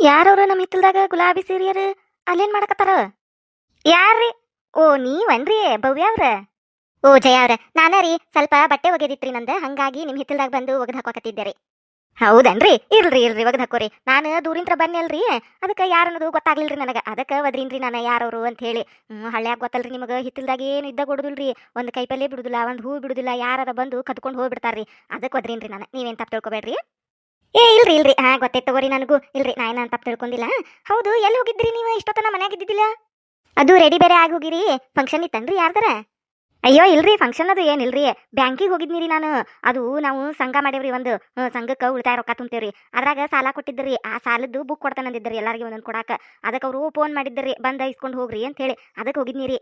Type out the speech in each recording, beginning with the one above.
ಯಾರವ್ರ ನಮ್ಮ ಹಿತ್ತಲ್ದಾಗ ಗುಲಾಬಿ ಸೀರಿಯರ್ ಅಲ್ಲೇನ್ ಮಾಡಕತ್ತಾರ? ಯಾರ್ರಿ? ಓ, ನೀವನ್ರಿ ಭವ್ಯ ಅವ್ರ? ಓ, ಜಯ ಅವ್ರ. ನಾನ ರೀ ಸ್ವಲ್ಪ ಬಟ್ಟೆ ಒಗೆದಿತ್ರಿ ನಂದ. ಹಂಗಾಗಿ ನಿಮ್ಮ ಹಿತ್ತಲ್ದಾಗ ಬಂದು ಒಗದ್ ಹಾಕೋಕತ್ತಿದ್ದೆ ರೀ. ಹೌದನ್ರಿ? ಇಲ್ರಿ ಇಲ್ರಿ ಒಗದ್ ಹಾಕೋರಿ. ನಾನು ದೂರಿಂತ್ರ ಬನ್ನಲ್ರಿ ಅದಕ್ಕೆ ಯಾರನ್ನೋದು ಗೊತ್ತಾಗ್ಲಿಲ್ರಿ ನನಗ. ಅದಕ್ಕೆ ಒದ್ರೀನ್ರಿ ನಾನು ಯಾರವ್ರು ಅಂತ ಹೇಳಿ ಹಳ್ಳ್ಯಾಗ ಗೊತ್ತಲ್ರಿ ನಿಮಗೆ. ಹಿತ್ತಲ್ದಾಗ ಏನು ಇದ್ದ ಕೊಡುದಿಲ್ರಿ. ಒಂದು ಕೈಪಲ್ಲೆ ಬಿಡುದಿಲ್ಲ, ಒಂದು ಹೂ ಬಿಡುದಿಲ್ಲ. ಯಾರ ಬಂದು ಕದ್ಕೊಂಡು ಹೋಗ್ಬಿಡ್ತಾರ್ರಿ. ಅದಕ್ಕೆ ಒದ್ರೀನ್ರಿ ನಾನು. ನೀವೇನ್ ತಪ್ಪು ತಿಳ್ಕೊಬೇಡ್ರಿ? ಏ, ಇಲ್ರಿ ಇಲ್ರಿ. ಹಾ, ಗೊತ್ತೈತೆ ತಗೋರಿ ನನಗೂ. ಇಲ್ರಿ, ನಾ ಏನಂತ ತಿಳ್ಕೊಂಡಿಲ್ಲ. ಹೌದು, ಎಲ್ಲಿ ಹೋಗಿದ್ರಿ ನೀವು? ಇಷ್ಟೊತ್ತನ ಮನ್ಯಾಗ ಇದ್ದಿದ್ದಿಲ್ಲ? ಅದು ರೆಡಿ ಬೇರೆ ಆಗಿ ಹೋಗಿರಿ. ಫಂಕ್ಷನ್ ಇತ್ತನ್ರಿ ಯಾರ್ದಾರ? ಅಯ್ಯೋ, ಇಲ್ರಿ ಫಂಕ್ಷನ್ ಅದು ಏನಿಲ್ರಿ ಬ್ಯಾಂಕಿಗೆ ಹೋಗಿದ್ನಿರಿ ನಾನು. ಅದು ನಾವು ಸಂಘ ಮಾಡೇವ್ರಿ ಒಂದು. ಸಂಘಕ್ಕೆ ಉಳಿತಾಯ ರೊಕ್ಕ ತುಂಬ್ತೇವ್ರಿ. ಅದ್ರಾಗ ಸಾಲ ಕೊಟ್ಟಿದ್ರಿ ಆ ಸಾಲದ್ದು ಬುಕ್ ಕೊಡ್ತಾನಂದಿದ್ರಿ ಎಲ್ಲರಿಗೆ ಒಂದೊಂದು ಕೊಡಾಕ. ಅದಕ್ಕೆ ಅವರು ಫೋನ್ ಮಾಡಿದ್ರಿ ಬಂದ ಇಸ್ಕೊಂಡು ಹೋಗ್ರಿ ಅಂತ ಹೇಳಿ ಅದಕ್ಕೆ ಹೋಗಿದ್ನಿರಿ.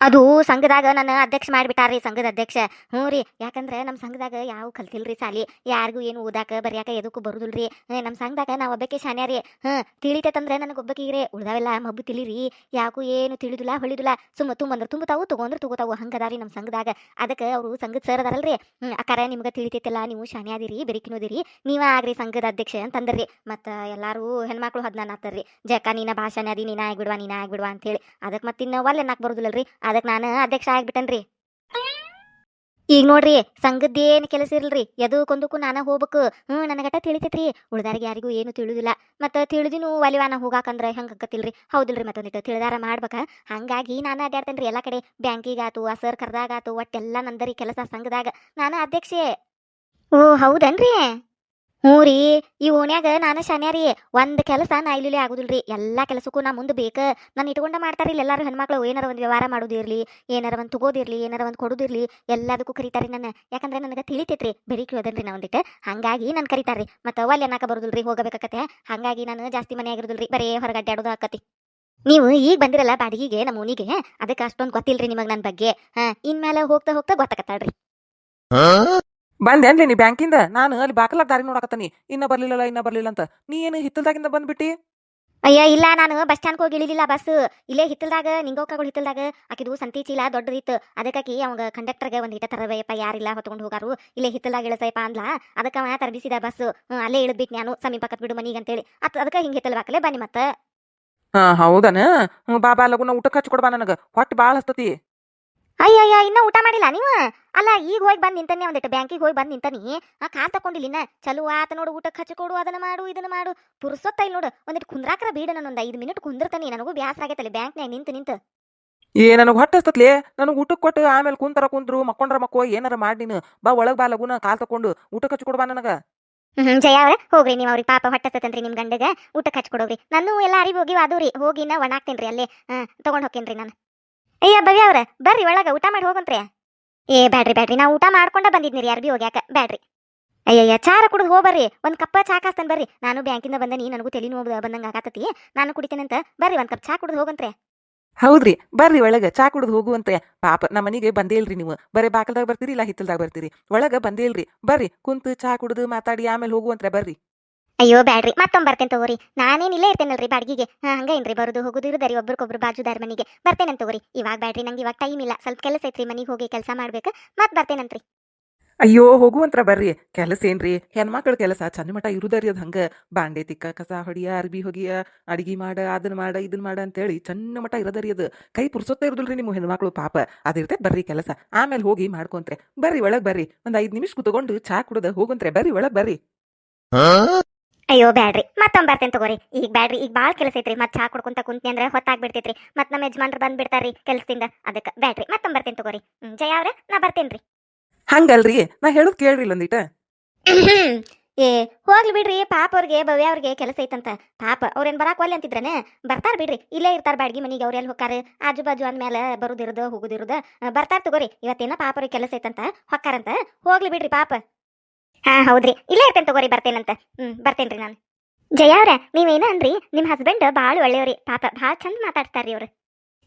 ಅದು ಸಂಘದಾಗ ನನ್ನ ಅಧ್ಯಕ್ಷ ಮಾಡಿಬಿಟ್ಟಾರ್ರಿ ಸಂಘದ ಅಧ್ಯಕ್ಷ. ಹ್ಞೂ ರೀ, ಯಾಕಂದ್ರೆ ನಮ್ಮ ಸಂಘದಾಗ ಯಾವ ಕಲ್ತಿಲ್ರಿ ಸಾಲಿ. ಯಾರಿಗೂ ಏನು ಓದಾಕ ಬರೆಯಾಕ ಎದಕ್ಕೂ ಬರುದಿಲ್ರಿ ನಮ್ಮ ಸಂಘದಾಗ ನಾವು ಒಬ್ಬಕ್ಕೆ ಶಾನ್ಯಾರಿ ಹ್ಞೂ, ತಿಳಿತೈತಂದ್ರೆ ನನಗೆ ಒಬ್ಬಕ್ಕಿಗ್ರೆ ಉಳ್ದಾವೆಲ್ಲ ಮಬ್ಬು ತಿಳಿರಿ. ಯಾಕೂ ಏನು ತಿಳಿದಿಲ್ಲ, ಹೊಳಿದಿಲ್ಲ. ಸುಮ್ಮ ತುಂಬಂದ್ರೆ ತುಂಬತಾವು ತಗೊಂಡ್ರೆ ತಗೋತಾವು. ಹಂಗದಾರಿ ನಮ್ಮ ಸಂಘದಾಗ. ಅದಕ್ಕೆ ಅವರು ಸಂಘದ ಸರ್ ಅದಾರಲ್ರಿ. ಹ್ಞೂ, ಅಕ್ಕಾರ ನಿಮ್ಗೆ ತಿಳಿತೈತಿಲ್ಲ, ನೀವು ಶಾನ್ಯಾದಿರಿ ಬೆರಿಕಿನೋದಿರಿ ನೀವೇ ಆಗ್ರಿ ಸಂಘದ ಅಧ್ಯಕ್ಷ ಅಂತಂದ್ರಿ. ಮತ್ತು ಎಲ್ಲರೂ ಹೆಣ್ಮಕ್ಳು ಹದ್ನಾನ್ ಆತಾರ್ರಿ ಜಕ್ಕ ನೀನ ಭಾಷಣ ಅದಿ, ನೀನ ಆಗ್ಬಿಡ್ವಾ ನೀನ ಆಗ್ಬಿಡ್ವಾ ಅಂತೇಳಿ. ಅದಕ್ಕೆ ಮತ್ತಿನ್ನ ಒಲ್ಲೆ ನಾಕ್ ಬರುದಿಲ್ಲಲ್ರಿ. ಅದಕ್ಕೆ ನಾನು ಅಧ್ಯಕ್ಷ ಆಗ್ಬಿಟ್ಟನ್ರಿ. ಈಗ ನೋಡ್ರಿ ಸಂಘದ್ದೇನು ಕೆಲಸ ಇರಲ್ರಿ ಕೊಂದಕ್ಕೂ ನಾನ ಹೋಗ್ಬೇಕು. ಹ್ಞೂ ನನಗಟ ತಿಳಿತೈತ್ರಿ. ಉಳ್ದಾರಿಗೆ ಯಾರಿಗೂ ಏನು ತಿಳಿದಿಲ್ಲ. ಮತ್ತು ತಿಳಿದಿನೂ ಒಲಿವಾನ ಹೋಗಾಕಂದ್ರೆ ಹೆಂಗೆ ಆಕತಿಲ್ರಿ ಹೌದಿಲ್ರಿ ಮತ್ತೊಂದಿಟ್ಟು ತಿಳಿದಾರ ಮಾಡ್ಬೇಕ. ಹಂಗಾಗಿ ನಾನು ಅಡ್ಡಾಡ್ತೇನೆ ಎಲ್ಲ ಕಡೆ. ಬ್ಯಾಂಕಿಗಾತು, ಆ ಸರ್ ಕರ್ದಾಗಾತು ಒಟ್ಟೆಲ್ಲ ನಂದರಿ ಕೆಲಸ ಸಂಘದಾಗ. ನಾನು ಅಧ್ಯಕ್ಷೆ. ಓ, ಹೌದನ್ರಿ? ಹ್ಞೂ ರೀ ಈ ಓಣ್ಯಾಗ ನಾನು ಶಾನ್ಯಾರಿ ಒಂದು ಕೆಲಸ ನಾ ಇಲ್ಲಿ ಆಗುದಿಲ್ರಿ. ಎಲ್ಲ ಕೆಲಸಕ್ಕೂ ನಾ ಮುಂದೆ ಬೇಕು. ನಾನು ಇಟ್ಕೊಂಡ ಇಲ್ಲಿ ಎಲ್ಲರೂ ಹೆಣ್ಮಕ್ಳು. ಏನಾರ ಒಂದು ವ್ಯವಹಾರ ಮಾಡೋದಿರಲಿ, ಏನಾರ ಒಂದು ತಗೋದಿರಲಿ, ಏನಾರ ಒಂದು ಕೊಡೋದಿರಲಿ, ಎಲ್ಲದಕ್ಕೂ ಕರೀತಾರೆ ನನ್ನ. ಯಾಕಂದ್ರೆ ನನಗೆ ತಿಳಿತೈತ್ರಿ, ಬೆರಿ ಕೇಳೋದನ್ರಿ ನಾ ಒಂದಿಟ್ಟು. ಹಂಗಾಗಿ ನಾನು ಕರೀತಾರ್ರಿ. ಮತ್ತು ಒಲ್ಲೆ ಅನ್ನಕ ರೀ ಹೋಗಬೇಕಾಕತ್ತೆ. ಹಂಗಾಗಿ ನಾನು ಜಾಸ್ತಿ ಮನೆ ಆಗಿರೋದಿಲ್ರಿ, ಬರೀ ಹೊರಗೆ ಅಡ್ಡಾಡೋದು ಆಕತಿ. ನೀವು ಈಗ ಬಂದಿರಲ್ಲ ಬಾಡಿಗೆಗೆ, ನಮ್ಮ ಓನಿಗೆ ಅದಕ್ಕೆ ಅಷ್ಟೊಂದು ಗೊತ್ತಿಲ್ರಿ ನಿಮಗೆ ನನ್ನ ಬಗ್ಗೆ. ಹಾ ಇನ್ಮೇಲೆ ಹೋಗ್ತಾ ಹೋಗ್ತಾ ಗೊತ್ತಾಕತ್ತಾಳ್ರಿ. ಬಂದೇನ್ಲಿ ನೀ ಬ್ಯಾಂಕಿಂದ? ನಾನು ಅಲ್ಲಿ ಬಾಕಲ ದಾರಿ ನೋಡಕತ್ತೀನಿ. ಇನ್ನ ಬರ್ಲಿಲ್ಲಲ್ಲ ಇನ್ನ ಬರ್ಲಿಲ್ಲ ಅಂತ. ನೀ ಏನು ಹಿತ್ತಲ್ದಾಗಿಂದ ಬಂದ್ಬಿಟ್ಟಿ? ಅಯ್ಯ ಇಲ್ಲ ನಾನು ಬಸ್ ಸ್ಟ್ಯಾಂಡ್ ಹೋಗಿ ಇಳಿಲಿಲ್ಲ ಬಸ್ ಇಲ್ಲೇ ಹಿತ್ತಲ್ದಾಗ ನಿಂಗೋಕಗಳು ಹಿತ್ತಲ್ದಾಗ ಆಕಿದು ಸಂತಿ ಚೀಲ ದೊಡ್ಡದಿತ್ತು. ಅದಕ್ಕಾಕಿ ಅವಾಗ ಕಂಡಕ್ಟರ್ಗೆ ಒಂದು ಹಿಟ ತರಬೇಯಪ್ಪ ಯಾರಿಲ್ಲ ಹೊತ್ಕೊಂಡು ಹೋಗಾರು. ಇಲ್ಲೇ ಹಿತ್ತಲ್ದಾಗ ಇಳಿಸಯಪ್ಪ ಅಂದ್ಲ. ಅದಕ್ಕೆ ಅವ ತರಬಿಸಿದ ಬಸ್ ಅಲ್ಲೇ ಇಳಿದ್ಬಿಟ್ಟು ನಾನು ಸಮೀಪಕ್ಕತ್ ಬಿಡು ಮನಿಗೆ ಅಂತೇಳಿ. ಅತ್ ಅದಕ್ಕೆ ಹಿಂಗೆ ಹಿತ್ತಲ್ ಬಾಕಲೆ ಬನ್ನಿ ಮತ್ತೆ. ಹಾ ಹೌದನ? ಬಾಬಾ ಬಾ ಬಾ ಲಗುನ ಊಟಕ್ಕೆ ಹಚ್ಚಿ ಕೊಡ್ಬಾ ನನಗ. ಹೊಟ್ಟೆ ಭಾಳ ಹಸ್ತತಿ. ಅಯ್ಯಯ್ಯ ಇನ್ನ ಊಟ ಮಾಡಿಲ್ಲ ನೀವು? ಅಲ್ಲ ಈಗ ಹೋಗಿ ಬಂದು ನಿಂತಾನೆ ಒಂದಿಟ್ಟು ಬ್ಯಾಂಕಿಗೆ ಹೋಗಿ ಬಂದು ನಿಂತಾನಿ. ಆ ಕಾರ್ ತಕೊಂಡಿಲ್ಲ ಇನ್ನ. ಚಲೋ ಆತ ನೋಡು ಊಟಕ್ಕೆ ಹಚ್ಚಿಕೊಡು ಅದನ್ನ ಮಾಡು ಇದನ್ನ ಮಾಡು. ಪುರ್ಸೊತ್ತ ಇಲ್ಲಿ ನೋಡು. ಒಂದಿಟ್ಟು ಕುಂದ್ರಾಕರ ಬೀಡ ಒಂದು ಐದು ಮಿನಿಟ್ ಕುಂದಿರ್ತಾನೆ. ನನಗೂ ಬ್ಯಾಸರ ಆಗೈತಲ್ಲ ಬ್ಯಾಂಕ್ನಾಗ ನಿಂತು ನಿಂತು. ಏ ನನಗೆ ಹೊಟ್ಟೆ ಹಸ್ತತ್ಲಿ. ನನಗೆ ಊಟಕ್ಕೆ ಕೊಟ್ಟು ಆಮೇಲೆ ಕುಂತರ ಕುಂದ್ರು ಮಕ್ಕೊಂಡ್ರ ಮಕ್ಕೋ ಏನಾರ ಮಾಡಿ ನೀನು. ಬಾ ಒಳಗೆ ಬಾ ಲಗುನ ಕಾಲ್ ತಕೊಂಡು ಊಟಕ್ಕೆ ಹಚ್ಚಿ ಕೊಡ್ಬಾ ನನಗೆ. ಹ್ಮ್ ಜಯ ಅವ್ರ ಹೋಗ್ರಿ ನೀವು ಅವ್ರಿಗೆ ಪಾಪ ಹೊಟ್ಟೆ ನಿಮ್ಮ ಗಂಡಗ. ಊಟಕ್ಕೆ ಹಚ್ಕೊಡೋಗ್ರಿ ನಾನು ಎಲ್ಲ ಅರಿವಿ ಹೋಗಿ ಅದೂರಿ ಹೋಗಿ ನಾ ಒಣಾಕ್ತೇನ್ರಿ ಅಲ್ಲೇ. ತೊಗೊಂಡು ತಗೊಂಡ್ ರೀ ನಾನು. ಅಯ್ಯ, ಭವ್ಯ ಅವ್ರ, ಬರ್ರಿ ಒಳಗ, ಊಟ ಮಾಡಿ ಹೋಗಂತ್ರಿ. ಏ, ಬ್ಯಾಡ್ರಿ ಬ್ಯಾಡ್ರಿ ನಾ ಊಟ ಮಾಡ್ಕೊಂಡ ಬಂದಿದ್ನಿರಿ ಅರ್ಬಿ ಹೋಗ್ಯಾಕ, ಬ್ಯಾಡ್ರಿ. ಅಯ್ಯಯ್ಯ, ಚಾರ ಕುಡಿದು ಹೋಗ್ಬರ್ರಿ, ಒಂದ್ ಕಪ್ಪ ಚಾ ಕಾಸ್ತಾನೆ ಬರ್ರಿ. ನಾನು ಬ್ಯಾಂಕಿಂದ ಬಂದನಿ ನನಗೂ ತಲೆ ನೋವು ಬಂದಂಗ ಆಗತ್ತತಿ ನಾನು ಕುಡಿತೇನಂತ ಬರ್ರಿ ಒಂದ್ ಕಪ್ ಚಾ ಕುಡಿದು ಹೋಗಂತ್ರಿ. ಹೌದ್ರಿ, ಬರ್ರಿ ಒಳಗ, ಚಾ ಕುಡಿದು ಹೋಗುವಂತೆ. ಪಾಪ, ನಮ್ಮ ಮನೆಗೆ ಬಂದೇ ಇಲ್ರಿ ನೀವು. ಬರೀ ಬಾಕಲ್ದಾಗ ಬರ್ತೀರಿ, ಇಲ್ಲ ಹಿತ್ತಲ್ದಾಗ ಬರ್ತೀರಿ. ಒಳಗ ಬಂದೇ ಇಲ್ರಿ ಬರ್ರಿ, ಕುಂತು ಚಾ ಕುಡಿದು ಮಾತಾಡಿ, ಆಮೇಲೆ ಹೋಗುವಂತ್ರೆ ಬರ್ರಿ. ಅಯ್ಯೋ ಬ್ಯಾಡ್ರಿ. ಮತ್ತೊಮ್ಮೆ ಬರ್ತೇನೆ ತಗೋರಿ. ನಾನೇನು ಇಲ್ಲೇ ಇರ್ತೇನಲ್ರಿ ಬಾಡಿಗೆಗೆ. ಹಾ ಹಂಗೆ ಏನ್ರಿ ಬರೋದು ಹೋಗೋದು ಇರುದರಿ ಒಬ್ರಿಗೊಬ್ರು ಬಾಜುದಾರ ಮನೆಗೆ. ಬರ್ತೇನಂತ ತಗೋರಿ. ಇವಾಗ ಬ್ಯಾಡ್ರಿ ನಂಗೆ ಇವಾಗ ಟೈಮ್ ಇಲ್ಲ. ಸ್ವಲ್ಪ ಕೆಲಸ ಐತ್ರಿ ಮನೆಗೆ ಹೋಗಿ ಕೆಲಸ ಮಾಡ್ಬೇಕು. ಮತ್ತೆ ಬರ್ತೇನಂತ್ರಿ ಅಯ್ಯೋ ಹೋಗುವಂತ್ರ ಬರ್ರಿ. ಕೆಲಸ ಏನ್ರಿ? ಹೆಣ್ಮಕ್ಳ ಕೆಲಸ ಚಂದ ಮಟ ಇರುದರಿ ಅದ್ ಹಂಗ. ಬಾಂಡೆ ತಿಕ್ಕ ಕಸ ಹೊಡಿಯ ಅರ್ಬಿ ಹೊಗಿಯ ಅಡಿಗೆ ಮಾಡ ಅದನ್ನ ಮಾಡ ಇದನ್ನ ಮಾಡ ಅಂತೇಳಿ ಚಂದ ಮಟ ಇರದರಿ ಅದು. ಕೈ ಪುರ್ಸೊತ್ತ ಇರುದಿಲ್ರಿ ನಿಮ್ಮ ಹೆಣ್ಮಕ್ಳು ಪಾಪ. ಅದಿರ್ತೈತೆ ಬರ್ರಿ ಕೆಲಸ. ಆಮೇಲೆ ಹೋಗಿ ಮಾಡ್ಕೊಂತ್ರೆ. ಬರ್ರಿ ಒಳಗ್ ಬರ್ರಿ. ಒಂದ್ ಐದ್ ನಿಮಿಷ ಕುತ್ಕೊಂಡು ಚಾ ಕುಡದ ಹೋಗಂತ್ರೆ ಬರ್ರಿ ಒಳಗ್ ಬರ್ರಿ. ಅಯ್ಯೋ ಬ್ಯಾಡ್ರಿ. ಮತ್ತೊಮ್ಮೆ ಬರ್ತೇನೆ ತಗೋರಿ. ಈಗ ಬ್ಯಾಡ್ರಿ ಈಗ ಭಾಳ ಕೆಲಸ ಐತ್ರಿ. ಮತ್ತೆ ಚಾ ಕುಡ್ಕೊಂತ ಕುಂತಿ ಅಂದ್ರೆ ಹೊತ್ತಾಗ್ಬಿಡ್ತೈತ್ರಿ. ಮತ್ತೆ ನಮ್ಮ ಯಜಮಾನ್ರು ಬಂದ್ ಬಿಡ್ತಾರ್ರಿ ಕೆಲಸದಿಂದ. ಅದಕ್ಕೆ ಬ್ಯಾಡ್ರಿ. ಮತ್ತೊಮ್ಮೆ ಬರ್ತೇನೆ ತಗೋರಿ. ಹ್ಮ್, ಜಯ ಅವ್ರ ನಾ ಬರ್ತೇನ್ರಿ ಹಂಗಲ್ರಿ? ನಾ ಹೇಳೋದು ಕೇಳ್ರಿ ಒಂದಿಟ ಏ ಹೋಗ್ಲಿ ಬಿಡ್ರಿ. ಪಾಪ ಅವ್ರಿಗೆ ಭವ್ಯ ಅವ್ರಿಗೆ ಕೆಲಸ ಐತಂತ. ಪಾಪ ಅವ್ರೇನು ಬರಾಕ್ ಒಲ್ಲೆ ಅಂತಿದ್ರನೆ? ಬರ್ತಾರ ಬಿಡ್ರಿ. ಇಲ್ಲೇ ಇರ್ತಾರ ಬಾಡ್ಗಿ ಮನೆಗೆ ಅವ್ರ ಎಲ್ಲಿ ಹೋಗಾರ ಆಜು ಬಾಜು ಅಂದ್ಮೇಲೆ ಬರುದಿರುದ ಹೋಗುದಿರುದ. ಬರ್ತಾರ ತಗೋರಿ. ಇವತ್ತೇನ ಪಾಪ ಅವ್ರಿಗೆ ಕೆಲಸ ಐತಂತ ಹೊಕ್ಕಾರಂತ. ಹೋಗ್ಲಿ ಬಿಡ್ರಿ ಪಾಪ. ಹಾ, ಹೌದ್ರಿ. ಇಲ್ಲೇ ಇರ್ತೇನೆ ತಗೋರಿ, ಬರ್ತೇನಂತ. ಹ್ಮ್, ಬರ್ತೇನ್ರಿ ನಾನು. ಜಯ ಅವ್ರ, ನೀವೇನ ಅನ್ರಿ? ನಿಮ್ ಹಸ್ಬೆಂಡ್ ಬಾಳ ಒಳ್ಳೆಯವ್ರಿ. ಪಾಪ ಭಾಳ ಚಂದ ಮಾತಾಡ್ತಾರ್ರಿ ಅವ್ರು.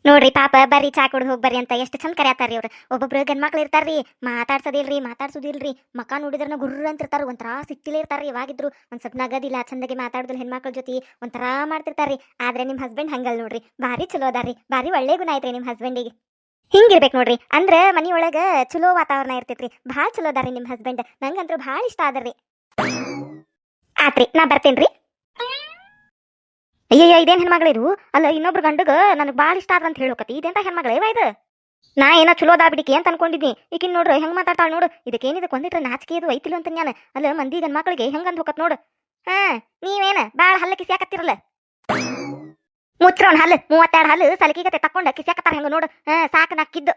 ನೋಡ್ರಿ, ಪಾಪ ಬರ್ರಿ, ಚಾ ಕುಡ್ದು ಹೋಗಿ ಅಂತ ಎಷ್ಟು ಚಂದ ಕರ್ಯಾತಾರ್ರಿ ಅವ್ರು. ಒಬ್ಬೊಬ್ರು ಗಂಡ್ಮಕ್ಳು ಇರ್ತಾರ್ರಿ, ಮಾತಾಡ್ಸೋದಿಲ್ರಿ ಮಾತಾಡ್ಸೋದಿಲ್ರಿ. ಮಕ ನೋಡಿದ್ರನ ಗುರ್ರ ಅಂತ ಇರ್ತಾರ ಒಂಥರ ಸಿಟ್ಟಿಲೇ ಇರ್ತಾರ್ರಿ ಯಾವಾಗಿದ್ರು. ಒಂದ್ ಸ್ವಲ್ಪ ನಗದಿಲ್ಲ ಚಂದಗೆ ಮಾತಾಡೋದಿಲ್ಲ ಹೆಣ್ಮಕ್ಳ ಜೊತೆ ಒಂಥರ ಮಾಡ್ತಿರ್ತಾರ್ರಿ. ಆದ್ರೆ ನಿಮ್ಮ ಹಸ್ಬೆಂಡ್ ಹಂಗಲ್ ನೋಡ್ರಿ. ಭಾರಿ ಚಲೋ ಅದಾರ್ರಿ. ಭಾರಿ ಒಳ್ಳೆ ಗುಣ ಐತ್ರಿ ನಿಮ್ ಹಸ್ಬೆಂಡಿಗೆ ಹಿಂಗಿರ್ಬೇಕು ನೋಡ್ರಿ. ಅಂದ್ರ ಮನೆಯೊಳಗ ಚಲೋ ವಾತಾವರಣ ಇರ್ತೈತ್ರಿ. ಭಾಳ ಚಲೋ ಅದಾರ್ರಿ ನಿಮ್ ಹಸ್ಬೆಂಡ್ ನಂಗಂತೂ ಬಹಳ ಇಷ್ಟ ಅದರ್ರಿ ಆತ್ರಿ, ನಾ ಬರ್ತೇನ್ರಿ. ಅಯ್ಯಯ್ಯ, ಇದೇನ್ ಹೆಣ್ಮಗಳಿರು ಅಲ್ಲ, ಇನ್ನೊಬ್ರು ಗಂಡಗ ನನಗೆ ಭಾಳ ಇಷ್ಟ ಆದ್ರ ಅಂತ ಹೇಳೋಕತಿ ಇದೆಂತ ಹೆಣ್ಮಗಳೇವ ಇದು? ನಾ ಏನೋ ಚಲೋ ಅದ ಬಿಡಿಕೆ ಅಂತ ಅನ್ಕೊಂಡಿದ್ನಿ. ಈಕಿನ್ ನೋಡ್ರಿ ಹೆಂಗ್ ಮಾತಾಡ್ತಾಳ ನೋಡು. ಇದಕ್ಕೇನಿದಕ್ಕೆ ಕೊಂದಿಟ್ರೆ ನಾಚಿಕೆ ಇದು ಐತಿಲ್ಲ ಅಂತ ನಾನು ಅಲ್ಲ, ಮಂದಿ ಗಂಡ್ ಮಕ್ಳಿಗೆ ಹೆಂಗಂದ್ ಹೋಗತ್ ನೋಡು. ಹಾ, ನೀವೇನ? ಬಾಳ ಹಲ್ಲ ಕಿಸಿಯಾಕತ್ತಿರಲ್ಲ ಮುಚ್ರೋನ್ ಹಲ್ಲು ಮೂವತ್ತೆರಡು ಹಲ್ಲು ಸಲಿಕಿಗತೆ ತಕೊಂಡ ಕಿಸಿಯಾಕತ್ತಾರ ಹೆಂಗ ನೋಡು. ಹಾ ಸಾಕು ನಕ್ಕಿದ್ದು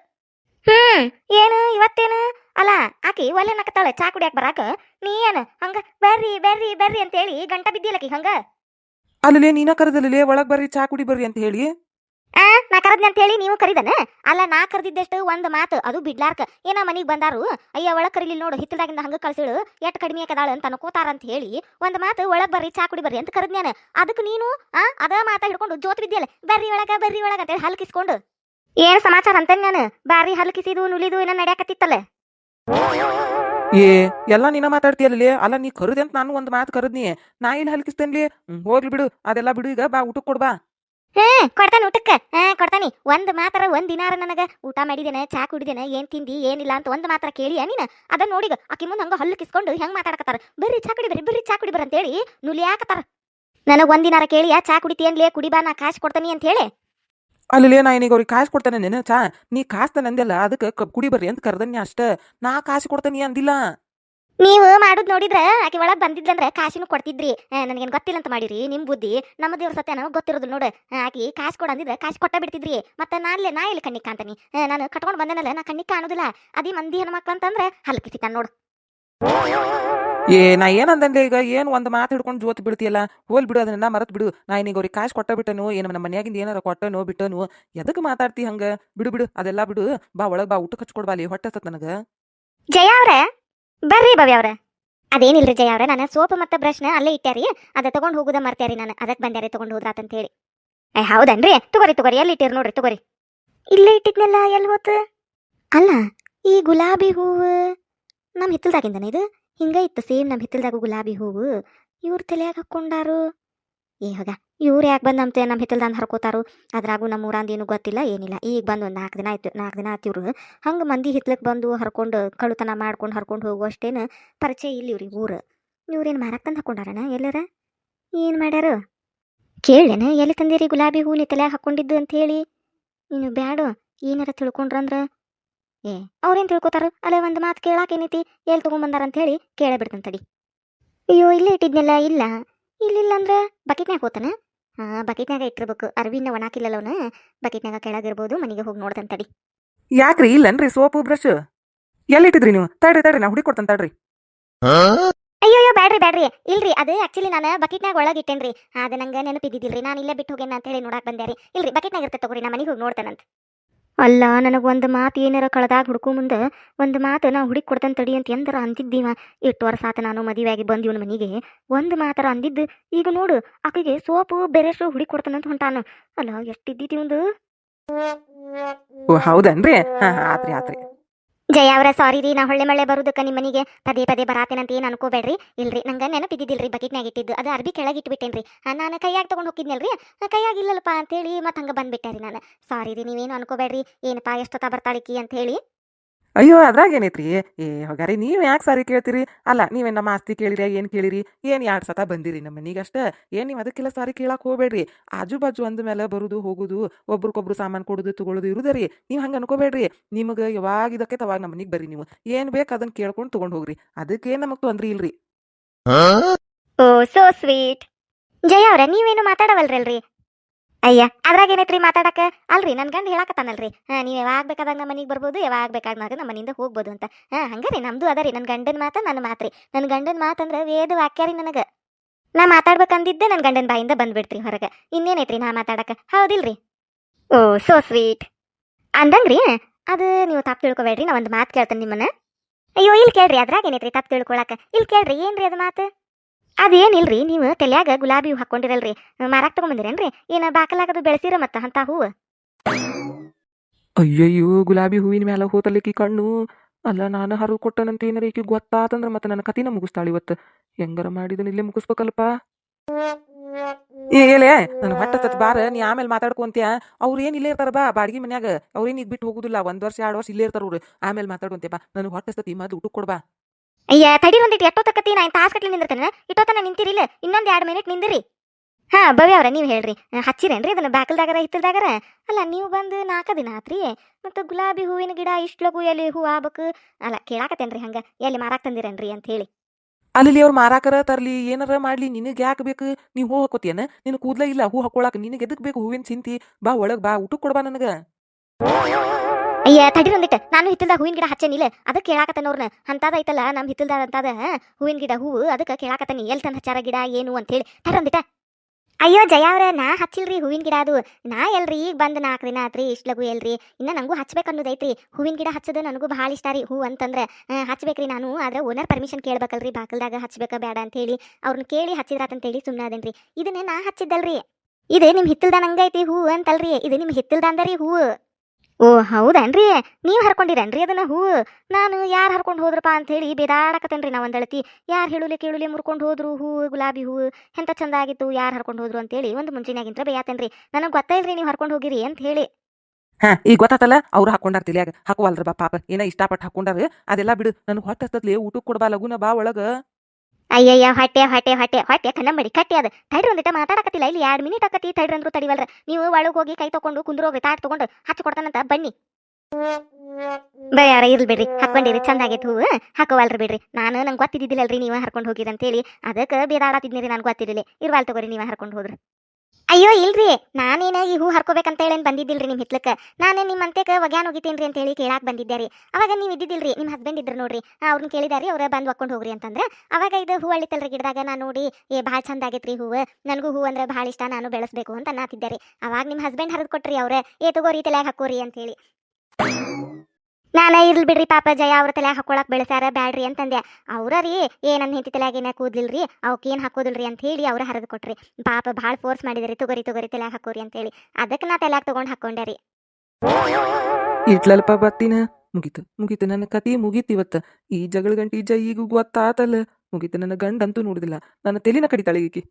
ಹ್ಮ್. ಏನು ಇವತ್ತೇನು? ಅಲ್ಲ ಆಕಿ ಒಲೆ ನಕ್ಕತಾಳೆ ಚಾ ಕುಡಿಯಾಕ ಬರಾಕ. ನೀ ಏನ ಹಂಗ ಬರ್ರಿ ಬರ್ರಿ ಬರ್ರಿ ಅಂತೇಳಿ ಗಂಟ ಬಿದ್ದಿಲ್ಲಕಿ ಹಂಗ. ಅಲ್ಲಲೇ ನೀನ ಕರೆದಲ್ಲೇ ಒಳಗ್ ಬರ್ರಿ ಚಾ ಕುಡಿ ಬರ್ರಿ ಅಂತ ಹೇಳಿ. ಆ, ನಾ ಅಂತ ಹೇಳಿ ನೀವು ಕರಿದನ? ಅಲ್ಲ, ನಾ ಕರೆದಿದ್ದಷ್ಟು ಒಂದ್ ಮಾತು, ಅದು ಬಿಡ್ಲಾರ್ಕ. ಏನ ಮನಿಗ್ ಬಂದಾರು? ಅಯ್ಯ, ಒಳಗ್ ಕರೀಲಿ ನೋಡು ಹಿತ್ತಲಾಗಿಂದ ಹಂಗ ಕಳ್ಸಿಳು. ಎಟ್ ಕಡಿಮೆ ಆಕದಾಳ ಅಂತ ಅನ್ಕೋತಾರ ಅಂತ ಹೇಳಿ, ಒಂದ್ ಮಾತು, ಒಳಗ್ ಬರ್ರಿ, ಚಾ ಕುಡಿ ಬರ್ರಿ ಅಂತ ಕರೆದ್ನ್ಯಾನ. ಅದಕ್ಕೆ ನೀನು, ಆ, ಅದ ಮಾತ ಹಿಡ್ಕೊಂಡು ಜೋತ್ ಬಿದ್ದಿಯಲ್ಲ ಬರ್ರಿ ಒಳಗ ಬರ್ರಿ ಒಳಗ ಅಂತೇಳಿ ಹಲ್ಕಿಸ್ಕೊಂಡು. ಏನ್ ಸಮಾಚಾರ ಅಂತ ನಾನು ಬಾರಿ ಹಲ್ಕಿಸಿದು, ನುಲಿದು, ಏನೋ ನಡ್ಯಾಕತ್ತಿತ್ತಲ್ಲ? ಏ, ಎಲ್ಲ ನೀನ ಮಾತಾಡ್ತೀಯಲ್ಲೇ ಅಲ್ಲ, ನೀ ಕರುದಂತ ಅಂತ ನಾನು ಒಂದ್ ಮಾತು ಕರದ್ನಿ. ನಾ ಇಲ್ಲಿ ಹಲ್ಕಿಸ್ತೇನ್ಲಿ? ಹೋಗ್ಲಿ ಬಿಡು. ಅದೆಲ್ಲ ಬಿಡು, ಈಗ ಬಾ ಊಟಕ್ಕೆ ಕೊಡ್ಬಾ ಹ್ಮ್ ಕೊಡ್ತಾನೆ ಊಟಕ್ಕ. ಹಾ, ಕೊಡ್ತಾನಿ. ಒಂದ್ ಮಾತ್ರ, ಒಂದ್ ದಿನಾರ ನನಗ. ಊಟ ಮಾಡಿದೇನೆ ಚಾ ಕುಡಿದೇನೆ ಏನ್ ತಿಂದಿ, ಏನಿಲ್ಲ ಅಂತ ಒಂದ್ ಮಾತ್ರ ಕೇಳಿ ನೀನು? ಅದನ್ನ ನೋಡಿಗ ಆಕಿ ಮುಂದ್ ಹಂಗ ಹಲ್ಲು ಕಿಸ್ಕೊಂಡು ಹೆಂಗ್ ಮಾತಾಡಕತ್ತಾರ? ಬರ್ರಿ, ಚಾ ಕುಡಿ, ಬರ್ರಿ ಚಾ ಬರ್ರಿ ಅಂತೇಳಿ ನುಲಿಯಾಕತ್ತಾರ ನನಗ್ ಒಂದ್ ದಿನಾರ ಕೇಳಿಯ, ಚಾ ಕುಡಿ ಬಾ, ನಾ ಕಾಶ್ ಕೊಡ್ತಾನಿ ಅಂತ ಹೇಳಿ ಅಲ್ಲಲೇ ನಾ ಏನೀಗ ಅವ್ರಿಗೆ ಕಾಸು ಕೊಡ್ತಾನೆ ನೆನ ಚಾ? ನೀ ಕಾಸ್ತಾನೆ ಅಂದೆಲ್ಲ ಅದಕ್ಕೆ ಕುಡಿ ಬರ್ರಿ ಅಂತ ಕರೆದನ್ಯ ಅಷ್ಟ. ನಾ ಕಾಸು ಕೊಡ್ತೇನಿ ಅಂದಿಲ್ಲ. ನೀವು ಮಾಡುದ್ ನೋಡಿದ್ರ ಆಕಿ ಒಳಗೆ ಬಂದಿದ್ಲಂದ್ರ ಕಾಶಿನೂ ಕೊಡ್ತಿದ್ರಿ. ನನಗೇನ್ ಗೊತ್ತಿಲ್ಲ ಅಂತ ಮಾಡಿರಿ. ನಿಮ್ಮ ಬುದ್ಧಿ ನಮ್ಮ ದೇವ್ರ ಸತ್ಯನ ಗೊತ್ತಿರೋದು ನೋಡು. ಆಕಿ ಕಾಶ್ ಕೊಡ ಅಂದಿದ್ರೆ ಕಾಶ್ ಕೊಟ್ಟ ಬಿಡ್ತಿದ್ರಿ. ಮತ್ತೆ ನಾನ್ಲೆ ನಾ ಇಲ್ಲಿ ಕಣ್ಣಿಗೆ ಕಾಣ್ತೀನಿ? ನಾನು ಕಟ್ಕೊಂಡ್ ಬಂದೇನಲ್ಲ ನಾ ಕಣ್ಣಿಗೆ ಕಾಣೋದಿಲ್ಲ. ಅದೇ ಮಂದಿ ಹೆಣ್ಮಕ್ಳು ಅಂತಂದ್ರೆ ಹಲ್ಕಿಸಿತಾನ ನೋಡು. ಏ ನಾ ಏನಂದಂದೆ ಈಗ? ಏನು ಒಂದು ಮಾತು ಹಿಡ್ಕೊಂಡು ಜೋತ್ ಬಿಡ್ತೀಯಲ್ಲ? ಹೋಲ್ ಬಿಡು ಅದನ್ನ ಮರೆತು ಬಿಡು. ನಾ ಈಗ ಅವ್ರಿಗೆ ಕಾಸು ಕೊಟ್ಟ ಬಿಟ್ಟನು ಏನು ನಮ್ಮ ಮನ್ಯಾಗಿಂದ ಏನಾರ ಕೊಟ್ಟನು ಬಿಟ್ಟನು ಎದಕ್ಕೆ ಮಾತಾಡ್ತಿ ಹಂಗ? ಬಿಡು ಬಿಡು ಅದೆಲ್ಲ ಬಿಡು. ಬಾ ಒಳಗೆ ಬಾ ಊಟಕ್ಕೆ ಹಚ್ಕೊಡ್ಬಾಲಿ ಹೊಟ್ಟೆ ನನಗೆ. ಜಯ ಅವ್ರ ಬರ್ರಿ ಭವ್ಯ ಅವ್ರ. ಅದೇನಿಲ್ರಿ ಜಯ ಅವ್ರ, ನಾನು ಸೋಪ್ ಮತ್ತು ಬ್ರಷ್ನ ಅಲ್ಲೇ ಇಟ್ಟ್ಯಾರಿ ಅದ ತಗೊಂಡು ಹೋಗುದ ಮರ್ತ್ಯಾರಿ ನಾನು. ಅದಕ್ಕೆ ಬಂದ್ಯಾರಿ ತಗೊಂಡ್ ಹೋದ್ರಾತಂತ ಹೇಳಿ ಏ, ಹೌದನ್ರಿ? ತಗೋರಿ ತಗೋರಿ, ಎಲ್ಲಿ ಇಟ್ಟಿರಿ ನೋಡ್ರಿ, ತಗೋರಿ. ಇಲ್ಲೇ ಇಟ್ಟಿದ್ನಲ್ಲ ಎಲ್ಲಿ ಹೋತ ಅಲ್ಲ, ಈ ಗುಲಾಬಿ ಹೂವು. ನಮ್ಮ ಹಿತ್ತಲ್ದಾಗಿಂದನ ಇದು? ಹಿಂಗ ಇತ್ತು, ಸೇಮ್ ನಮ್ಮ ಹಿತ್ತಲ್ದಾಗ ಗುಲಾಬಿ ಹೂವು. ಇವ್ರ ತಲೆಯಾಗ ಹಾಕ್ಕೊಂಡಾರು ಏ, ಹೋಗ. ಇವ್ರು ಯಾಕೆ ಬಂದು ನಮ್ಮ ನಮ್ಮ ಹಿತ್ತಲ್ದಾನ ಹರ್ಕೋತಾರು? ಅದ್ರಾಗೂ ನಮ್ಮ ಏನು ಗೊತ್ತಿಲ್ಲ, ಏನಿಲ್ಲ. ಈಗ ಬಂದು ಒಂದು ನಾಲ್ಕು ದಿನ ಆಯ್ತು ನಾಲ್ಕು ದಿನ ಆಯ್ತು ಇವ್ರು. ಹಂಗೆ ಮಂದಿ ಹಿತ್ತಲಕ್ಕೆ ಬಂದು ಹರ್ಕೊಂಡು, ಕಳುತನ ಮಾಡ್ಕೊಂಡು ಹರ್ಕೊಂಡು ಹೋಗುವಷ್ಟೇನು ಪರಿಚಯ ಇಲ್ಲ ಇವ್ರಿಗೆ ಊರು ಇವ್ರೇನು ಮಾರಕ್ಕೆ ತಂದು ಹಾಕೊಂಡಾರಣ ಎಲ್ಲರ? ಏನು ಮಾಡ್ಯಾರು? ಕೇಳೇನ ಎಲ್ಲಿ ತಂದಿರಿ ಗುಲಾಬಿ ಹೂ ನೀ ತಲೆ ಹಾಕೊಂಡಿದ್ದು ಅಂತ ಹೇಳಿ ನೀನು ಬ್ಯಾಡ, ಏನಾರ ತಿಳ್ಕೊಂಡ್ರಂದ್ರ ಏ, ಅವ್ರೇನು ತಿಳ್ಕೊತಾರ? ಅಲ್ಲ ಒಂದು ಮಾತು ಕೇಳಾಕ ಏನೈತಿ? ಎಲ್ಲಿ ತೊಗೊಂಬಂದಾರಂತ ಹೇಳಿ ಕೇಳಬಿಡ್ತಂತಡಿ ಅಯ್ಯೋ, ಇಲ್ಲೇ ಇಟ್ಟಿದ್ನೆಲ್ಲ, ಇಲ್ಲ. ಇಲ್ಲಿಲ್ಲ ಅಂದ್ರೆ ಬಕೆಟ್ನಾಗ ಹೋತಾನ ಬಕೆಟ್ನಾಗ ಇಟ್ಟಿರ್ಬೇಕು. ಅರ್ವಿನ ಒಣಾಕಿಲ್ಲಲ್ಲ ಅವನ? ಬಕೆಟ್ನಾಗ ಕೆಳಗಿರ್ಬೋದು ಮನೆಗೆ ಹೋಗಿ ನೋಡ್ತಾನೆ ತಡಿ. ಯಾಕ್ರಿ? ಇಲ್ಲನ್ರಿ ಸೋಪು ಬ್ರಷ್. ಎಲ್ಲಿಟ್ಟಿದ್ರಿ ನೀವು? ತಡ್ರಿ ತಡ್ರಿ ನಾ ಹುಡಿ ಕೊಡ್ತಾನೆ ತಡ್ರಿ. ಅಯ್ಯೋ ಅಯ್ಯೋ ಬ್ಯಾಡ್ರಿ ಬ್ಯಾಡ್ರಿ. ಇಲ್ರಿ ಅದು ಆಕ್ಚುಲಿ ನಾನು ಬಕೆಟ್ನಾಗ ಒಳಗೆ ಇಟ್ಟೇನ್ರಿ. ಅದು ನಂಗೆ ನೆನಪಿದ್ದಿದ್ದಿಲ್ರಿ. ನಾನು ಇಲ್ಲೇ ಬಿಟ್ಟು ಹೋಗ್ಯಾನ ಅಂತ ಹೇಳಿ ನೋಡಕ್ ಬಂದ್ಯಾರಿ ಇಲ್ರಿ ಬಕೆಟ್ನಾಗ ಇರ್ತೈತೆ ತಗೋರಿ ನಾ ಮನೆಗೆ ಹೋಗಿ ನೋಡ್ತೇನಂತ. ಅಲ್ಲ ನನಗೆ ಒಂದು ಮಾತು ಏನಾರ ಕಳೆದಾಗ ಹುಡ್ಕೊ ಮುಂದೆ ಒಂದು ಮಾತು ನಾ ಹುಡುಕಿ ಕೊಡ್ತೇನೆ ತಡಿ ಅಂತ ಎಂದರ ಅಂತಿದ್ದೀವ ಎಷ್ಟು ವರ್ಷ ಆತ ನಾನು ಮದುವೆಯಾಗಿ ಬಂದಿವನ ಮನೆಗೆ. ಒಂದು ಮಾತರ ಅಂದಿದ್ದು. ಈಗ ನೋಡು ಆಕೆಗೆ ಸೋಪು ಬೆರೆಸು ಹುಡುಕಿ ಕೊಡ್ತಾನಂತ ಹೊಂಟಾನ. ಅಲ್ಲ ಎಷ್ಟಿದ್ದೀತಿ ಒಂದು ಓ ಹೌದನ್ರಿ? ಹಾ, ಆತ್ರಿ ಆತ್ರಿ. ಜಯ ಅವರ ಸಾರಿ ರೀ, ನಾ ಹೊಳ್ಳೆ ಮಳೆ ಬರೋದಕ್ಕೆ ನಿಮ್ಮ ಮನೆಗೆ. ಪದೇ ಪದೇ ಬರಾತೇನಂತ ಏನು ಅನ್ಕೋಬೇಡ್ರಿ. ಇಲ್ರಿ, ನಂಗೆ ನೆನಪಿದ್ದಿದ್ದಿಲ್ರಿ ಬಕೆಟ್ನಾಗ ಇಟ್ಟಿದ್ದು. ಅದು ಅರ್ಬಿ ಕೆಳಗೆ ಇಟ್ಬಿಟ್ಟೇನ್ರಿ. ನಾನು ಕೈಯಾಗ ತೊಗೊಂಡು ಹೋಗಿದ್ನಲ್ರಿ ಕೈಯಾಗ ಇಲ್ಲಲ್ಪ ಅಂತೇಳಿ ಮತ್ತೆ ಹಂಗೆ ಬಂದ್ಬಿಟ್ಟೆ ರೀ ನಾನು. ಸಾರಿ ರೀ, ನೀವೇನು ಅನ್ಕೋಬೇಡ್ರಿ. ಏನಪ್ಪ ಎಷ್ಟೊತ್ತ ಬರ್ತಾಳಿಕಿ ಅಂತ ಹೇಳಿ ಅಯ್ಯೋ ಅದ್ರಾಗ ಏನೈತ್ರಿ? ಏ ಹೊಗಾರಿ ನೀವು ಯಾಕೆ ಸಾರಿ ಕೇಳ್ತೀರಿ? ಅಲ್ಲ ನೀವೇನ್ ನಮ್ಮ ಆಸ್ತಿ ಕೇಳಿರಿ ಏನ್ ಕೇಳಿರಿ? ಏನ್ ಎರಡ್ ಸತ ಬಂದಿರಿ ನಮ್ಮ ಮನೆಗಷ್ಟೇ? ಅಷ್ಟ ಏನ್ ನೀವು ಅದಕ್ಕೆಲ್ಲ ಸಾರಿ ಕೇಳಾಕ ಹೋಗ್ಬೇಡ್ರಿ? ಆಜು ಬಾಜು ಅಂದ ಮೇಲೆ ಬರುದು ಹೋಗುದು ಒಬ್ರಿಗೊಬ್ರು ಸಾಮಾನು ಕೊಡುದು ತಗೊಳ್ಳೋದು ಇರುದರಿ ನೀವು ಹಂಗೆ ಅನ್ಕೋಬೇಡ್ರಿ. ನಿಮಗೆ ಯಾವಾಗ ಇದಕ್ಕೆ ತವಾಗ ನಮ್ಮ ಮನೆಗೆ ಬರ್ರಿ ನೀವು. ಏನ್ ಬೇಕು ಅದನ್ನ ಕೇಳ್ಕೊಂಡು ತಗೊಂಡ್ ಹೋಗ್ರಿ. ಅದಕ್ಕೆ ನಮಗ್ ತೊಂದ್ರೆ ಇಲ್ರಿ. ಓ ಸೋ ಸ್ವೀಟ್ ಜಯ ಅವ್ರ ನೀವೇನು ಮಾತಾಡವಲ್ರಲ್ರಿ? ಅಯ್ಯ, ಅದ್ರಾಗ ಏನೈತ್ರಿ ಮಾತಾಡಕ? ಅಲ್ರಿ, ನನ್ ಗಂಡ ಹೇಳಕತ್ತಾನಲ್ರಿ. ನೀವ್ ಯಾವಾಗ ಬೇಕಾದಾಗ ನಮ್ಮ ಮನೆಗೆ ಬರ್ಬೋದು, ಯಾವಾಗ ಬೇಕಾದಾಗ ನಮ್ಮ ಮನೆಯಿಂದ ಹೋಗ್ಬೋದು ಅಂತ. ಹಾ ಹಂಗಾರಿ ನಮ್ದು ಅದರಿ ನನ್ನ ಗಂಡನ ಮಾತ ನನ್ನ ಮಾತ್ರಿ ನನ್ನ ಗಂಡನ ಮಾತಂದ್ರ ವೇದ ವಾಕ್ಯ ರೀ ನನಗ. ನಾ ಮಾತಾಡ್ಬೇಕಂದಿದ್ದೆ ನನ್ನ ಗಂಡನ ಬಾಯಿಂದ ಬಂದ್ಬಿಡ್ತ್ರಿ ಹೊರಗೆ. ಇನ್ನೇನೈತ್ರಿ ನಾ ಮಾತಾಡಕ? ಹೌದಿಲ್ರಿ? ಓ, ಸೋ ಸ್ವೀಟ್. ಅಂದಂಗ್ರಿ, ಅದು ನೀವು ತಪ್ಪು ತಿಳ್ಕೊಬೇಡ್ರಿ ನಾ ಒಂದು ಮಾತು ಕೇಳ್ತೇನೆ ನಿಮ್ಮನ್ನ. ಅಯ್ಯೋ ಇಲ್ಲಿ ಕೇಳ್ರಿ, ಅದ್ರಾಗ ಏನೈತ್ರಿ ತಪ್ಪು ತಿಳ್ಕೊಳಕ? ಇಲ್ಲಿ ಕೇಳ್ರಿ, ಏನ್ರಿ ಅದು ಮಾತು? ಅದೇನಿಲ್ರಿ, ನೀವು ತಲ್ಯಾಗ ಗುಲಾಬಿ ಹೂ ಹಾಕೊಂಡಿರಲ್ರಿ. ಮಾರಾಕ್ ತಗೊಂಬಂದಿರೇನ್ರಿ? ಏನ ಬಾಕಲಾಗದು ಬೆಳೆಸಿರ ಮತ್ತ ಅಂತ ಹೂವು? ಅಯ್ಯಯ್ಯೋ, ಗುಲಾಬಿ ಹೂವಿನ ಮ್ಯಾಲ ಹೋತಲಿಕ್ಕಿ ಕಣ್ಣು. ಅಲ್ಲ, ನಾನು ಹರು ಕೊಟ್ಟನಂತ ಏನಾರ ಈಕಿ ಗೊತ್ತಾತಂದ್ರ ಮತ್ತೆ ನನ್ನ ಕತಿನ ಮುಗಿಸ್ತಾಳ ಇವತ್ತು. ಹೆಂಗಾರ ಮಾಡಿದನ್ ಇಲ್ಲೇ ಮುಗಿಸ್ಬೇಕಲ್ಪ? ಏಲೇ ನನ್ ತತ್ ಬಾರ, ನೀ ಆಮೇಲೆ ಮಾತಾಡ್ಕೊಂತ್ಯ? ಅವ್ರು ಏನ್ ಇಲ್ಲೇ ಇರ್ತಾರ ಬಾ, ಬಾಡಿಗೆ ಮನ್ಯಾಗ. ಅವ್ರೇನ್ ಈಗ ಬಿಟ್ಟು ಹೋಗುದಿಲ್ಲ. ಒಂದ್ ವರ್ಷ, ಎರಡು ವರ್ಷ ಇಲ್ಲೇ ಇರ್ತಾರ ಅವ್ರು. ಆಮೇಲೆ ಮಾತಾಡುವಂತೆ ಬಾ. ನನಗೆ ಹೊಟ್ಟೆ ಸತಿ ಮದ್ ಊಟಕ್ಕೆ ಕೊಡ್ಬಾ ಅಯ್ಯ ತಡಿ ಒಂದಿಟ್ಟು ತಕ್ಕತಿ ನಾ ಇಂಥ ಹಾಸ್ಪಿಟ್ಲ್ ನಿಂದಿರ್ತೇನೆ. ನಿಂತಿರಿ ನಿಂತಿರಿಲ್ಲ ಇನ್ನೊಂದ್ ಎರಡು ಮಿನಿಟ್ ನಿಂದಿರಿ. ಹಾ, ಭವ್ಯ ಅವ್ರ, ನೀವು ಹೇಳ್ರಿ. ಹಚ್ಚಿರೇನ್ರಿ ಅದನ್ನ ಬಾಕಲ್ದಾಗರ, ಹಿತ್ತಲ್ದಾಗರ? ಅಲ್ಲ, ನೀವು ಬಂದು ನಾಲ್ಕ ದಿನ ಆತ್ರಿ? ಮತ್ತು ಗುಲಾಬಿ ಹೂವಿನ ಗಿಡ ಇಷ್ಟು ಲಗು ಎಲ್ಲಿ ಹೂ ಆಗ್ಬೇಕು? ಅಲ್ಲ, ಕೇಳಾಕತ್ತೇನ್ರಿ ಹಂಗ. ಎಲ್ಲಿ ಮಾರಾಕ್ ತಂದಿರೇನ್ರಿ ಅಂತ ಹೇಳಿ. ಅಲ್ಲಿ ಅವ್ರು ಮಾರಾಕರ, ತರ್ಲಿ, ಏನಾರ ಮಾಡ್ಲಿ, ನಿನಗೆ ಯಾಕ ಬೇಕು? ನೀವು ಹೂ ಹಾಕೋತಿಯನ್ನ ನಿನ್ ಕೂದಲ ಇಲ್ಲ ಹೂ ಹಾಕೊಳಕ್, ನಿನಗೆ ಎದಕ್ ಬೇಕು ಹೂವಿನ ಚಿಂತಿ? ಬಾ, ಒಳಗ್ ಬಾ ಊಟಕ್ಕೆ ಕೊಡ್ಬಾ ನನಗ. ಅಯ್ಯ ತಡಿ ಒಂದಿಟ್ಟು ನಾನು ಹಿತ್ತಲ್ದಾಗ ಹೂವಿನ ಗಿಡ ಹಚ್ಚೇನಿಲ್ಲ ಅದಕ್ಕೆ ಕೇಳಾಕತ್ತನವ್ರನ್ನ ಅಂತದ ಐತಲ್ಲ ನಮ್ಮ ಹಿತ್ತಲ್ದಾಗ ಅಂತಾದ ಹೂವಿನ ಗಿಡ ಹೂವು, ಅದಕ್ಕೆ ಕೇಳಾಕತ್ತನಿ ಎಲ್ಲಿ ತಂದು ಹಚ್ಚಾರ ಗಿಡ, ಏನು ಅಂತ ಹೇಳಿ ತಡಿ ಒಂದಿಟ. ಅಯ್ಯೋ, ಜಯ ಅವ್ರ, ನಾ ಹಚ್ಚಿಲ್ರಿ ಹೂವಿನ ಗಿಡ ಅದು. ನಾ ಎಲ್ರಿ, ಈಗ ಬಂದು ನಾಲ್ಕು ದಿನ ಆತ್ರಿ, ಇಷ್ಟ ಲಗು ಎಲ್ರಿ. ಇನ್ನ ನಂಗೂ ಹಚ್ಬೇಕು ಅನ್ನೋದೈತ್ರಿ ಹೂವಿನ ಗಿಡ ಹಚ್ಚೋದು ನನಗೂ ಭಾಳ ಇಷ್ಟ ರೀ, ಹೂ ಅಂತಂದ್ರೆ. ಹಚ್ಬೇಕ್ರಿ ನಾನು, ಆದ್ರೆ ಓನರ್ ಪರ್ಮಿಷನ್ ಕೇಳ್ಬೇಕಲ್ರಿ, ಬಾಕಲ್ದಾಗ ಹಚ್ಬೇಕ ಬೇಡ ಅಂತ ಹೇಳಿ ಅವ್ರನ್ನ ಕೇಳಿ ಹಚ್ಚಿದ್ರಾತಂತೇಳಿ ಸುಮ್ಮನೆ ಅದೇನ್ರಿ. ಇದನ್ನೇ ನಾ ಹಚ್ಚಿದ್ದಲ್ರಿ. ಇದು ನಿಮ್ಮ ಹಿತ್ತಲ್ದ ನಂಗೈತಿ ಹೂ ಅಂತಲ್ರಿ. ಇದು ನಿಮ್ಮ ಹಿತ್ತಲ್ದ ಅಂದರಿ ಹೂ ಓ, ಹೌದೇನ್ರಿ? ನೀವು ಹರ್ಕೊಂಡಿರೇನ್ರಿ ಅದನ್ನ? ಹೂ, ನಾನು ಯಾರು ಹರ್ಕೊಂಡು ಹೋದ್ರಪ್ಪ ಅಂತ ಹೇಳಿ ಬೇದಾಡಕತ್ತೇನ್ರಿ ನಾ ಒಂದಳತಿ ಯಾರು ಹೇಳುಲೆ ಕೇಳುಲೆ ಮುರ್ಕೊಂಡು ಹೋದ್ರು? ಹೂ, ಗುಲಾಬಿ ಹೂ, ಎಂತ ಚಂದ ಆಗಿತ್ತು? ಯಾರು ಹರ್ಕೊಂಡು ಹೋದ್ರು ಅಂತೇಳಿ ಒಂದು ಮುಂಚಿನಾಗಿಂತ್ರ ಬೇಯಾತೇನ್ರಿ. ನನಗೆ ಗೊತ್ತಾಯಿಲ್ರಿ ನೀವು ಹರ್ಕೊಂಡು ಹೋಗಿರಿ ಅಂತ ಹೇಳಿ ಹಾ, ಈಗ ಗೊತ್ತಾತಲ್ಲ? ಅವ್ರು ಹಾಕೊಂಡಾರ ತಿಳಿಯಾಗ ಹಾಕುವಲ್ರ ಬಾ ಪಾಪ. ಏನ ಇಷ್ಟಪಟ್ಟು ಹಾಕೊಂಡಾರ. ಅದೆಲ್ಲ ಬಿಡು. ನನಗೆ ಹೊಟ್ಟೆ ಹತ್ತತ್ಲಿ ಊಟಕ್ಕೆ ಕೊಡ್ಬಾ ಲಗುನ ಬಾ ಒಳಗ. ಅಯ್ಯಯ್ಯ, ಹೊಟ್ಟೆ ಹೊಟ್ಟೆ ಹೊಟ್ಟೆ ಹೊಟ್ಟೆ ಕನ್ನಂಬಡಿ ಕಟ್ಟಿ ಅದು. ತಡ್ರಿ ಒಂದಿಟ ಮಾತಾಡಕತ್ತಿಲ್ಲ. ಇಲ್ಲಿ ಎರಡು ಮಿನಿಟ್ ಆಕತಿ. ತಡ್ರಿ ಅಂದ್ರು ತಡಿವಲ್ರ. ನೀವು ಒಳಗೆ ಹೋಗಿ ಕೈ ತಗೊಂಡು ಹೋಗಿ ತಾಟ್ ತಗೊಂಡು ಹಚ್ಚಿ ಕೊಡ್ತಾನಂತ ಬನ್ನಿ. ಬಯಾರ ಇರ್ಲಿ ಬಿಡ್ರಿ. ಹಾಕೊಂಡಿರಿ ಚಂದ ಆಗೈತೆ ಹೂವು. ಹಾಕೋವಲ್ರಿ ಬಿಡ್ರಿ. ನಾನು ನಂಗೆ ಗೊತ್ತಿದ್ದಿಲ್ಲಲ್ರಿ ನೀವು ಹರ್ಕೊಂಡು ಬೇರೆ ಅದಕ್ಕೆ ಬೇದಾಡತ್ತಿದ್ನಿರಿ ನಾನು ಗೊತ್ತಿರಲಿ ಇರ್ವಾಲ್ ತಗೋರಿ, ನೀವು ಹರ್ಕೊಂಡು ಹೋದ್ರು. ಅಯ್ಯೋ, ಇಲ್ರಿ. ನಾನೇನ ಈ ಹೂ ಹರ್ಕೋಬೇಕಂತ ಹೇಳಿ ಬಂದಿದ್ದಿಲ್ರಿ ನಿಮ್ಮ ಹಿತ್ಲಕ್ಕೆ? ನಾನೇ ನಿಮ್ಮ ಅಂತ್ಯಕ್ಕೆ ಒಗ್ಯಾನ್ ಹೋಗಿತೇನ್ರಿ ಅಂತ ಹೇಳಿ ಕೇಳಾಕ್ ಬಂದಿದ್ದೆ ರೀ. ಅವಾಗ ನೀವು ಇದ್ದಿದ್ದಿಲ್ರಿ ನಿಮ್ಮ ಹಸ್ಬೆಂಡ್ ಇದ್ರು ನೋಡ್ರಿ. ಅವ್ರನ್ನ ಕೇಳಿದಾರಿ ಅವ್ರ ಬಂದು ಒಕ್ಕೊಂಡು ಹೋಗ್ರಿ ಅಂತಂದ್ರೆ. ಅವಾಗ ಇದು ಹೂ ಅಳಿತಲ್ರಿ ಗಿಡದಾಗ. ನಾನು ನೋಡಿ, ಏ, ಭಾಳ ಚಂದ ಆಗೈತ್ರಿ ಹೂವು. ನನಗೂ ಹೂ ಅಂದ್ರೆ ಭಾಳ ಇಷ್ಟ, ನಾನು ಬೆಳೆಸ್ಬೇಕು ಅಂತ ಅನ್ನತ್ತಿದ್ದೆ ಅವಾಗ ನಿಮ್ಮ ಹಸ್ಬೆಂಡ್ ಹರಿದು ಕೊಟ್ರಿ ಅವ್ರ. ಏ ತಗೋರಿ ತಲೆಯಾಗ ಹಾಕೋರಿ ಅಂತ ಹೇಳಿ. ನಾನ ಇರ್ಲಿ ಬಿಡ್ರಿ ಪಾಪ ಜಯ ಅವ್ರ ತಲೆ ಹಾಕೊಳಕ್ ಬೆಳೆಸ್ಯಾರ ಬ್ಯಾಡ್ರಿ ಅಂತಂದೆ. ಅವ್ರ ರೀ ಏ ನನ್ನ ಹೆಂಡತಿ ತಲೆಯಾಗ ಏನ ಕೂದ್ಲಿಲ್ರಿ? ಅವಕ್ಕೆ ಏನು ಹಾಕೋದಿಲ್ರಿ ಅಂತ ಹೇಳಿ ಅವ್ರ ಹರಿದು ಕೊಟ್ರಿ. ಪಾಪ ಭಾಳ ಫೋರ್ಸ್ ಮಾಡಿದ್ರಿ ತೊಗರಿ ತೊಗರಿ ತಲೆಯಾಗ ಹಾಕೋರಿ ಅಂತ ಹೇಳಿ. ಅದಕ್ಕೆ ನಾ ತಲೆಯಾಗ ತಗೊಂಡು ಹಾಕೊಂಡೆ ರೀ. ಇಟ್ಲಲ್ಪ ಬತ್ತಿನ ಮುಗೀತು ಮುಗಿತು ನನ್ನ ಕತಿ ಮುಗೀತು ಇವತ್ತ. ಈ ಜಗಳ ಗಂಟಿ ಜ ಈಗ ಗೊತ್ತಾತಲ್ಲ ಮುಗಿತು ನನ್ನ ಗಂಡಂತೂ ನೋಡುದಿಲ್ಲ. ನನ್ನ ತಲಿನ ಕಡಿತಾಳೆ ಈಕಿ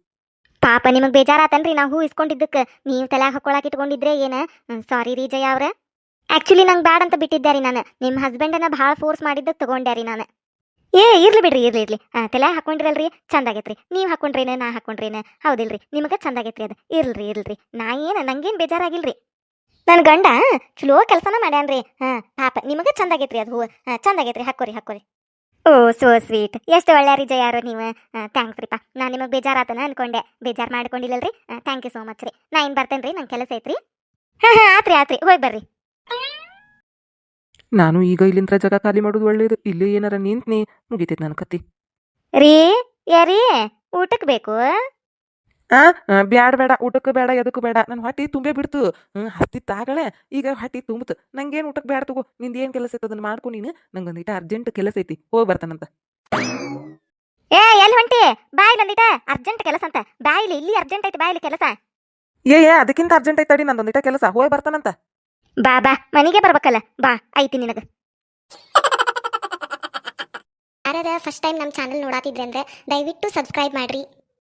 ಪಾಪ ನಿಮಗೆ ಬೇಜಾರಾತನ್ರಿ ನಾವು ಹೂ ಇಸ್ಕೊಂಡಿದ್ದಕ್ಕೆ ನೀವು ತಲೆಯಾಗ ಹಾಕೊಳಕ್ಕೆ ಇಟ್ಕೊಂಡಿದ್ರೆ ಏನ? ಸಾರಿ ರೀ ಜಯ ಅವ್ರ. ಆಕ್ಚುಲಿ ನಂಗೆ ಬ್ಯಾಡ್ ಅಂತ ಬಿಟ್ಟಿದ್ದೆ ರೀ ನಾನು. ನಿಮ್ಮ ಹಸ್ಬೆಂಡನ್ನ ಭಾಳ ಫೋರ್ಸ್ ಮಾಡಿದ್ದಕ್ಕೆ ತಗೊಂಡೆ ರೀ ನಾನು. ಏ, ಇರ್ಲಿ ಬಿಡ್ರಿ, ಇರ್ಲಿ ಇರ್ಲಿ. ತಲೆ ಹಾಕೊಂಡಿರಲ್ರಿ ಚಂದ ಆಗೈತ್ರಿ ನೀವು ಹಾಕೊಂಡ್ರೇನ, ನಾ ಹಾಕೊಂಡ್ರೇನ? ಹೌದಿಲ್ರಿ, ನಿಮಗೆ ಚಂದ ಆಗೈತ್ರಿ ಅದು. ಇರ್ಲ್ರಿ ಇರ್ಲ್ರಿ ನಾ ಏನು, ನಂಗೇನು ಬೇಜಾರಾಗಿಲ್ರಿ. ನನ್ನ ಗಂಡ ಚಲೋ ಕೆಲಸನ ಮಾಡ್ಯಾನ್ರಿ ಹಾಂ, ಪಾಪ, ನಿಮಗೆ ಚಂದ ಆಗೈತ್ರಿ ಅದು ಹೂವು. ಹಾಂ ಚಂದ ಹಾಕೋರಿ ಹಾಕೋರಿ. ಓ, ಸೋ ಸ್ವೀಟ್. ಎಷ್ಟು ಒಳ್ಳೆ ರೀ ಜಯಾರು ನೀವು. ಥ್ಯಾಂಕ್ಸ್ ರೀಪಾ ನಾನು ನಿಮಗೆ ಬೇಜಾರಾತನ ಅನ್ಕೊಂಡೆ. ಬೇಜಾರು ಮಾಡ್ಕೊಂಡಿಲ್ಲಲ್ರಿ? ಥ್ಯಾಂಕ್ ಯು ಸೋ ಮಚ್ ರೀ. ನಾ ಇನ್ನು ಬರ್ತೇನೆ ರೀ ನಂಗೆ ಕೆಲಸ ಐತ್ರಿ. ಹಾಂ ಹಾಂ, ಆತ್ರಿ ಆತ್ರಿ. ಹೋಗಿ ಬರ್ರಿ. ನಾನು ಈಗ ಇಲ್ಲಿಂದ ಜಾಗ ಖಾಲಿ ಮಾಡೋದು ಒಳ್ಳೇದು. ಇಲ್ಲಿ ಏನಾರ ನಿಂತ್ನಿ ಮುಗೀತೈತೆ ನನ್ನ ಕತ್ತಿ ರೀ ಯಾರೀ ಊಟಕ್ಕೆ ಬೇಕು? ಆ ಆ, ಬ್ಯಾಡ ಬೇಡ ಊಟಕ್ಕೆ ಬೇಡ ಎದಕ್ಕೂ ಬೇಡ. ನನ್ನ ಹೊಟ್ಟಿ ತುಂಬೇ ಬಿಡ್ತು. ಹ್ಞೂ ಹಸ್ತಿತ್ತು ಈಗ ಹೊಟ್ಟಿ ತುಂಬಿತು. ನಂಗೇನು ಊಟಕ್ಕೆ ಬೇಡ ತಗೋ ನಿಂದು ಏನ್ ಕೆಲಸ ಐತೆ ಅದನ್ನ ಮಾಡ್ಕೊ ನೀನು. ನಂಗೊಂದಿಟ ಅರ್ಜೆಂಟ್ ಕೆಲಸ ಐತಿ ಹೋಗಿ ಬರ್ತಾನಂತ. ಏ ಎಲ್ಲಿ ಹೊಂಟಿ? ಬಾಯ್ ಬಂದಿಟ ಅರ್ಜೆಂಟ್ ಕೆಲಸ ಅಂತ. ಬಾಯ್ಲಿ ಇಲ್ಲಿ ಅರ್ಜೆಂಟ್ ಐತಿ ಬಾಯ್ಲಿ ಕೆಲಸ. ಏ ಏ ಅದಕ್ಕಿಂತ ಅರ್ಜೆಂಟ್ ಐತಡಿ ನಂದೊಂದಿಟ ಕೆಲಸ. ಹೋಗಿ ಬರ್ತಾನಂತ. ಬಾ ಬಾ, ಮನೆಗೆ ಬರ್ಬೇಕಲ್ಲ, ಬಾ, ಐತಿ ನಿನಗೆ. ಯಾರಾದ್ರ ಫಸ್ಟ್ ಟೈಮ್ ನಮ್ಮ ಚಾನಲ್ ನೋಡಾತಿದ್ರೆ ಅಂದ್ರೆ ದಯವಿಟ್ಟು ಸಬ್ಸ್ಕ್ರೈಬ್ ಮಾಡ್ರಿ.